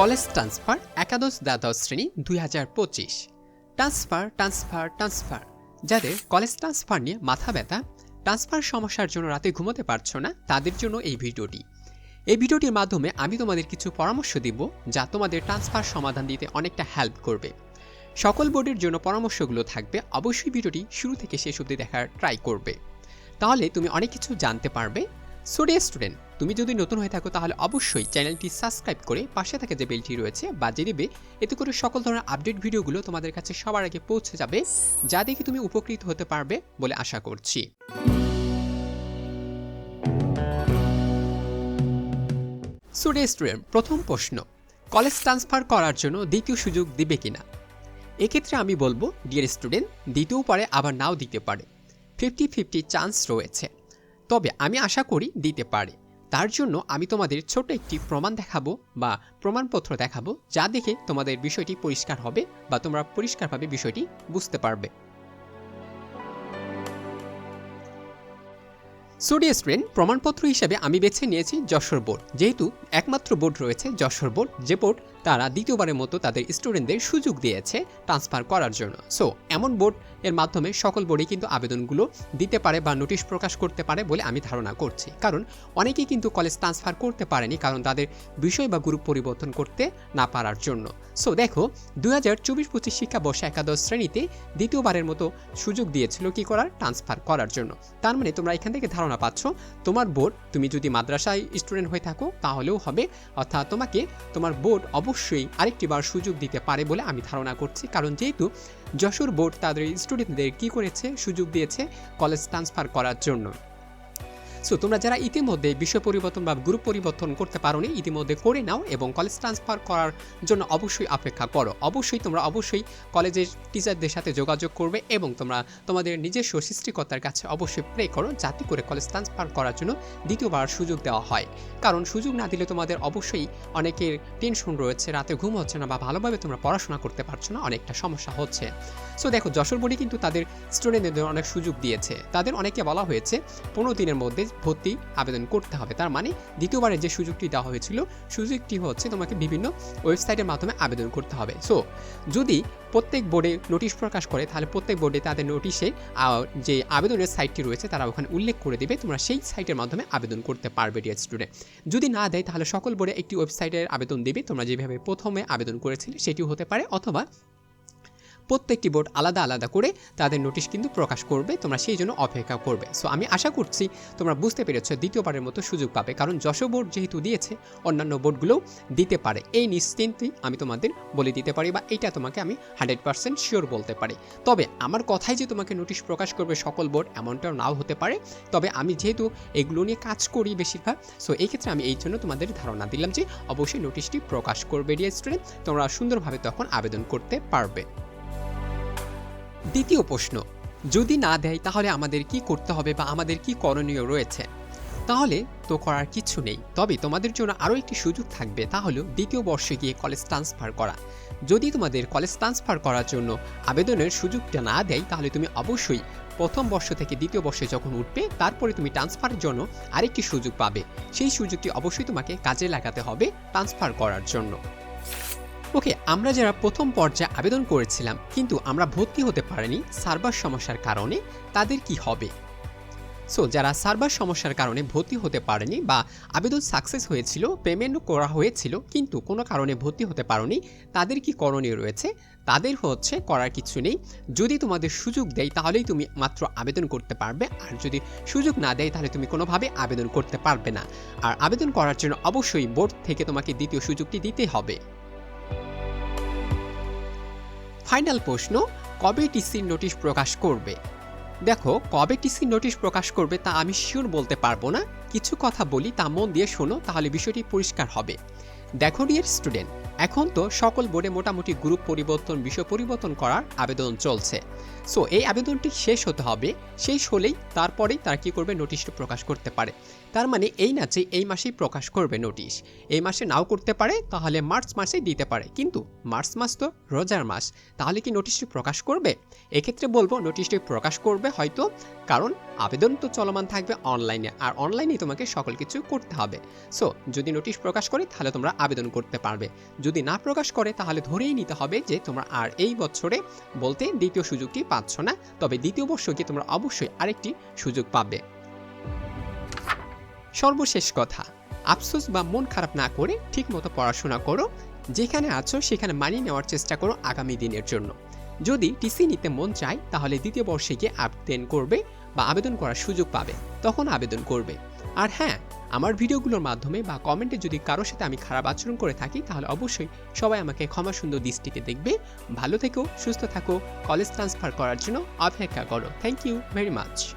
College transfer একাদশ দ্বাদশ শ্রেণি দুই হাজার পঁচিশ। Transfer transfer transfer. যাদের কলেজ ট্রান্সফার নিয়ে মাথা ব্যথা, ট্রান্সফার সমস্যার জন্য রাতে ঘুমোতে পারছ না, তাদের জন্য এই ভিডিওটি। এই ভিডিওটির মাধ্যমে আমি তোমাদের কিছু পরামর্শ দিব, যা তোমাদের ট্রান্সফার সমাধান দিতে অনেকটা হেল্প করবে। সকল বোর্ডের জন্য পরামর্শগুলো থাকবে, অবশ্যই ভিডিওটি শুরু থেকে শেষ অবধি দেখার ট্রাই করবে। তাহলে তুমি অনেক কিছু জানতে পারবে সো ডিয়ার স্টুডেন্ট তুমি যদি নতুন হয়ে থাকো, তাহলে অবশ্যই চ্যানেলটি সাবস্ক্রাইব করে পাশে থাকা যে বেলটি রয়েছে বাজিয়ে দিবে, এতে করে সকল ধরনের আপডেট ভিডিওগুলো তোমাদের কাছে সবার আগে পৌঁছে যাবে, যা দেখে তুমি উপকৃত হতে পারবে বলে আশা করছি। সো স্টুডেন্ট প্রথম প্রশ্ন কলেজ ট্রান্সফার করার জন্য দ্বিতীয় সুযোগ দিবে কিনা? এক্ষেত্রে আমি বলব ডিয়ার স্টুডেন্ট দিতেও পারে আবার নাও দিতে পারে। ফিফটি ফিফটি চান্স রয়েছে। তবে আমি আশা করি দিতে পারে। তার জন্য আমি তোমাদের ছোট একটি প্রমাণ দেখাবো বা প্রমাণপত্র দেখাবো যা দেখে তোমাদের বিষয়টি পরিষ্কার হবে বা তোমরা পরিষ্কারভাবে বিষয়টি বুঝতে পারবে। সোডি স্টুডেন্ট প্রমাণপত্র হিসেবে আমি বেছে নিয়েছি যশোর বোর্ড। যেহেতু একমাত্র বোর্ড রয়েছে যশোর বোর্ড, যে বোর্ড তারা দ্বিতীয়বারের মতো তাদের স্টুডেন্টদের সুযোগ দিয়েছে ট্রান্সফার করার জন্য। সো, এমন বোর্ড এর মাধ্যমে সকল বোর্ডে কিন্তু আবেদনগুলো দিতে পারে বা নোটিশ প্রকাশ করতে পারে বলে আমি ধারণা করছি। কারণ অনেকেই কিন্তু কলেজ ট্রান্সফার করতে পারেনি কারণ তাদের বিষয় বা গ্রুপ পরিবর্তন করতে না পারার জন্য। সো, দেখো, দুই হাজার চব্বিশ পঁচিশ শিক্ষাবর্ষে একাদশ শ্রেণীতে দ্বিতীয়বারের মতো সুযোগ দিয়েছিল কি করার? ট্রান্সফার করার জন্য। তার মানে তোমরা এখান থেকে ধারণা পাচ্ছ, তোমার বোর্ড, তুমি যদি মাদ্রাসায় স্টুডেন্ট হয়ে থাকো, তাহলেও হবে। অর্থাৎ তোমাকে তোমার বোর্ড অবশ্যই আরেকটি বার সুযোগ দিতে পারে বলে আমি ধারণা করছি। কারণ যেহেতু যশোর বোর্ড তাদের স্টুডেন্টদের কি করেছে? সুযোগ দিয়েছে কলেজ ট্রান্সফার করার জন্য। সো তোমরা যারা ইতিমধ্যে বিষয় পরিবর্তন বা গ্রুপ পরিবর্তন করতে পারোনি, ইতিমধ্যে করে নাও এবং কলেজ ট্রান্সফার করার জন্য অবশ্যই অপেক্ষা করো। অবশ্যই তোমরা অবশ্যই কলেজের টিচারদের সাথে যোগাযোগ করবে এবং তোমরা তোমাদের নিজস্ব সৃষ্টিকর্তার কাছে অবশ্যই প্রে করো যাতে করে কলেজ ট্রান্সফার করার জন্য দ্বিতীয়বার সুযোগ দেওয়া হয়। কারণ সুযোগ না দিলে তোমাদের অবশ্যই অনেকের টেনশন রয়েছে, রাতে ঘুম হচ্ছে না বা ভালোভাবে তোমরা পড়াশোনা করতে পারছ না, অনেকটা সমস্যা হচ্ছে। সো দেখো, যশোর বোর্ডে কিন্তু তাদের স্টুডেন্টদের অনেক সুযোগ দিয়েছে। তাদের অনেকে বলা হয়েছে, পনেরো দিনের মধ্যে ভর্তি আবেদন করতে হবে। তার মানে দ্বিতীয়বারে যে সুযোগটি দেওয়া হয়েছিল, সুযোগটি হচ্ছে তোমাকে বিভিন্ন ওয়েবসাইটের মাধ্যমে আবেদন করতে হবে। সো যদি প্রত্যেক বোর্ডে নোটিশ প্রকাশ করে, তাহলে প্রত্যেক বোর্ডে তাদের নোটিশে যে আবেদনের সাইটটি রয়েছে, তারা ওখানে উল্লেখ করে দেবে, তোমরা সেই সাইটের মাধ্যমে আবেদন করতে পারবে ডিয়ার স্টুডেন্ট যদি না দেয়, তাহলে সকল বোর্ডে একটি ওয়েবসাইটের আবেদন দেবে, তোমরা যেভাবে প্রথমে আবেদন করেছিলে, সেটিও হতে পারে, অথবা প্রত্যেকটি বোর্ড আলাদা আলাদা করে তাদের নোটিশ কিন্তু প্রকাশ করবে, তোমরা সেই জন্য অপেক্ষা করবে। সো আমি আশা করছি তোমরা বুঝতে পেরেছ, দ্বিতীয়বারের মতো সুযোগ পাবে। কারণ যশো বোর্ড যেহেতু দিয়েছে, অন্যান্য বোর্ডগুলোও দিতে পারে। এই নিশ্চিন্তেই আমি তোমাদের বলে দিতে পারি বা এটা তোমাকে আমি হান্ড্রেড পার্সেন্ট শিওর বলতে পারি। তবে আমার কথাই যে তোমাকে নোটিশ প্রকাশ করবে সকল বোর্ড এমনটাও নাও হতে পারে। তবে আমি যেহেতু এগুলো নিয়ে কাজ করি বেশিরভাগ সো এই ক্ষেত্রে আমি এই জন্য তোমাদের ধারণা দিলাম যে অবশ্যই নোটিশটি প্রকাশ করবে, ডিয়ার স্টুডেন্ট। তোমরা সুন্দরভাবে তখন আবেদন করতে পারবে। দ্বিতীয় প্রশ্ন, যদি না দেয় তাহলে আমাদের কি করতে হবে বা আমাদের কি করণীয় রয়েছে? তাহলে তো করার কিছু নেই। তবে তোমাদের জন্য আরও একটি সুযোগ থাকবে, তা হলো দ্বিতীয় বর্ষে গিয়ে কলেজ ট্রান্সফার করা। যদি তোমাদের কলেজ ট্রান্সফার করার জন্য আবেদনের সুযোগটা না দেয়, তাহলে তুমি অবশ্যই প্রথম বর্ষ থেকে দ্বিতীয় বর্ষে যখন উঠবে, তারপরে তুমি ট্রান্সফারের জন্য আরেকটি সুযোগ পাবে। সেই সুযোগটি অবশ্যই তোমাকে কাজে লাগাতে হবে ট্রান্সফার করার জন্য। ওকে, আমরা যারা প্রথম পর্যায়ে আবেদন করেছিলাম, কিন্তু আমরা ভর্তি হতে পারিনি সার্ভার সমস্যার কারণে, তাদের কি হবে? সো যারা সার্ভার সমস্যার কারণে ভর্তি হতে পারেনি বা আবেদন সাকসেস হয়েছিল পেমেন্টও করা হয়েছিল, কিন্তু কোনো কারণে ভর্তি হতে পারোনি, তাদের কি করণীয় রয়েছে? তাদের হচ্ছে করার কিছু নেই। যদি তোমাদের সুযোগ দেয়, তাহলেই তুমি মাত্র আবেদন করতে পারবে। আর যদি সুযোগ না দেয়, তাহলে তুমি কোনোভাবে আবেদন করতে পারবে না। আর আবেদন করার জন্য অবশ্যই বোর্ড থেকে তোমাকে দ্বিতীয় সুযোগটি দিতে হবে। ফাইনাল প্রশ্ন, কবে টিসির নোটিশ প্রকাশ করবে? দেখো, কবে টিসির নোটিশ প্রকাশ করবে তা আমি শিওর বলতে পারব না। কিছু কথা বলি, তা মন দিয়ে শোনো, তাহলে বিষয়টি পরিষ্কার হবে। দেখো ডিয়ার স্টুডেন্ট এখন তো সকল বোর্ডে মোটামুটি গ্রুপ পরিবর্তন, বিষয় পরিবর্তন করার আবেদন চলছে। সো এই আবেদনটি শেষ হতে হবে। শেষ হলেই তারপরেই তারা কী করবে? নোটিশটি প্রকাশ করতে পারে। তার মানে এই না যে এই মাসেই প্রকাশ করবে নোটিশ। এই মাসে নাও করতে পারে, তাহলে মার্চ মাসেই দিতে পারে। কিন্তু মার্চ মাস তো রোজার মাস, তাহলে কি নোটিশটি প্রকাশ করবে? এক্ষেত্রে বলব নোটিশটি প্রকাশ করবে হয়তো, কারণ আবেদন তো চলমান থাকবে অনলাইনে, আর অনলাইনে তোমাকে সকল কিছু করতে হবে। সো যদি নোটিশ প্রকাশ করে, তাহলে তোমরা আবেদন করতে পারবে। যদি না প্রকাশ করে, তাহলে ধরেই নিতে হবে যে তোমরা আর এই বছরে বলতে দ্বিতীয় সুযোগটি পাচ্ছ না। তবে দ্বিতীয় বর্ষ গিয়ে তোমরা অবশ্যই আরেকটি সুযোগ পাবে। সর্বশেষ কথা, আফসোস বা মন খারাপ না করে ঠিকমতো পড়াশোনা করো। যেখানে আছো, সেখানে মানিয়ে নেওয়ার চেষ্টা করো আগামী দিনের জন্য। যদি টিসি নিতে মন চায়, তাহলে দ্বিতীয় বর্ষে গিয়ে আবেদন করবে বা আবেদন করার সুযোগ পাবে। তখন আবেদন করবে। আর হ্যাঁ আমার ভিডিওগুলোর মাধ্যমে বা কমেন্টে যদি কারোর সাথে আমি খারাপ আচরণ করে থাকি, তাহলে অবশ্যই সবাই আমাকে ক্ষমা সুন্দর দৃষ্টিতে দেখবে। ভালো থেকো, সুস্থ থাকো। কলেজ ট্রান্সফার করার জন্য অপেক্ষা করো। Thank you very much